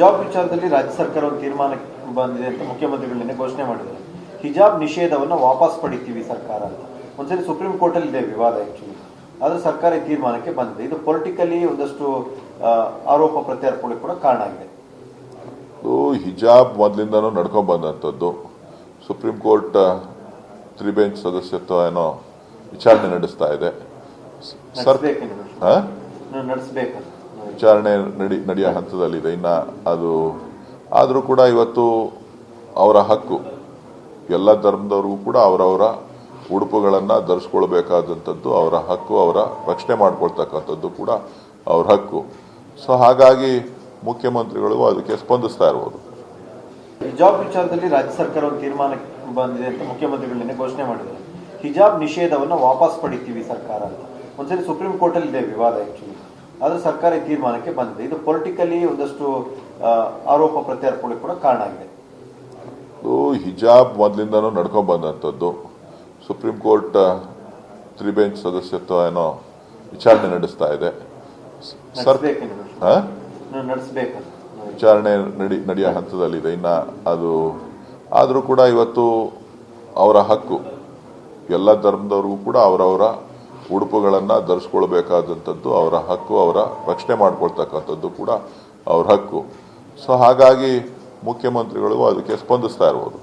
ಹಿಜಾಬ್ ವಿಚಾರದಲ್ಲಿ ರಾಜ್ಯ ಸರ್ಕಾರ ಒಂದು ತೀರ್ಮಾನ ಬಂದಿದೆ ಅಂತ ಮುಖ್ಯಮಂತ್ರಿಗಳನ್ನೇ ಘೋಷಣೆ ಮಾಡಿದ್ದಾರೆ. ಹಿಜಾಬ್ ನಿಷೇಧವನ್ನು ವಾಪಸ್ ಪಡಿತೀವಿ ಸರ್ಕಾರ ಅಂತ. ಒಂದ್ಸರಿ ಸುಪ್ರೀಂ ಕೋರ್ಟಲ್ಲಿ ಇದೆ ವಿವಾದ ಆಕ್ಚುಲಿ ಆದ್ರೆ ಸರ್ಕಾರ ಈ ತೀರ್ಮಾನಕ್ಕೆ ಬಂದಿದೆ. ಇದು ಪೊಲಿಟಿಕಲಿ ಒಂದಷ್ಟು ಆರೋಪ ಪ್ರತ್ಯಾರೋಪಗಳಿಗೆ ಕೂಡ ಕಾರಣ ಆಗಿದೆ. ಹಿಜಾಬ್ ಮೊದಲಿಂದನೂ ನಡ್ಕೊಂಡ್ ಬಂದಂಥದ್ದು. ಸುಪ್ರೀಂ ಕೋರ್ಟ್ ತ್ರಿಬೆಂಚ್ ಸದಸ್ಯತ್ವ ಏನೋ ವಿಚಾರಣೆ ನಡೆಸ್ತಾ ಇದೆ. ಸರ್? ನಡೆಸಬೇಕು ವಿಚಾರಣೆ ನಡಿ, ನಡೆಯೋ ಹಂತದಲ್ಲಿದೆ. ಇನ್ನು ಅದು ಆದರೂ ಕೂಡ ಇವತ್ತು ಅವರ ಹಕ್ಕು, ಎಲ್ಲ ಧರ್ಮದವ್ರಿಗೂ ಕೂಡ ಅವರವರ ಉಡುಪುಗಳನ್ನು ಧರಿಸ್ಕೊಳ್ಬೇಕಾದಂಥದ್ದು, ಅವರ ಹಕ್ಕು, ಅವರ ರಕ್ಷಣೆ ಮಾಡಿಕೊಳ್ತಕ್ಕಂಥದ್ದು ಕೂಡ ಅವ್ರ ಹಕ್ಕು. ಸೊ ಹಾಗಾಗಿ ಮುಖ್ಯಮಂತ್ರಿಗಳು ಅದಕ್ಕೆ ಸ್ಪಂದಿಸ್ತಾ ಇರ್ಬೋದು. ಹಿಜಾಬ್ ವಿಚಾರದಲ್ಲಿ ರಾಜ್ಯ ಸರ್ಕಾರ ಒಂದು ತೀರ್ಮಾನ ಬಂದಿದೆ ಅಂತ ಮುಖ್ಯಮಂತ್ರಿಗಳನ್ನೇ ಘೋಷಣೆ ಮಾಡಿದ್ದಾರೆ ಹಿಜಾಬ್ ನಿಷೇಧವನ್ನು ವಾಪಸ್ ಪಡಿತೀವಿ ಸರ್ಕಾರ ಅಂತ. ಒಂದ್ಸರಿ ಸುಪ್ರೀಂ ಕೋರ್ಟಲ್ಲಿ ಇದೆ ವಿವಾದ ಆಕ್ಚುಲಿ ಆದ್ರೆ ಸರ್ಕಾರ ಈ ತೀರ್ಮಾನಕ್ಕೆ ಬಂದಿದೆ. ಇದು ಪೊಲಿಟಿಕಲಿ ಒಂದಷ್ಟು ಆರೋಪ ಪ್ರತ್ಯಾರೋಪಗಳಿಗೆ ಕೂಡ ಕಾರಣ ಆಗಿದೆ. ಹಿಜಾಬ್ ಮೊದಲಿಂದನೂ ನಡ್ಕೊಂಡ್ ಬಂದಂಥದ್ದು. ಸುಪ್ರೀಂ ಕೋರ್ಟ್ ತ್ರಿಬೆಂಚ್ ಸದಸ್ಯತ್ವ ಏನೋ ವಿಚಾರಣೆ ನಡೆಸ್ತಾ ಇದೆ. ವಿಚಾರಣೆ ನಡಿ ನಡೆಯೋ ಹಂತದಲ್ಲಿದೆ. ಇನ್ನ ಅದು ಆದರೂ ಕೂಡ ಇವತ್ತು ಅವರ ಹಕ್ಕು. ಎಲ್ಲ ಧರ್ಮದವ್ರಿಗೂ ಕೂಡ ಅವರವರ ಉಡುಪುಗಳನ್ನು ಧರಿಸ್ಕೊಳ್ಬೇಕಾದಂಥದ್ದು ಅವರ ಹಕ್ಕು, ಅವರ ರಕ್ಷಣೆ ಮಾಡಿಕೊಳ್ತಕ್ಕಂಥದ್ದು ಕೂಡ ಅವ್ರ ಹಕ್ಕು. ಸೊ ಹಾಗಾಗಿ ಮುಖ್ಯಮಂತ್ರಿಗಳು ಅದಕ್ಕೆ ಸ್ಪಂದಿಸ್ತಾ ಇರ್ಬೋದು.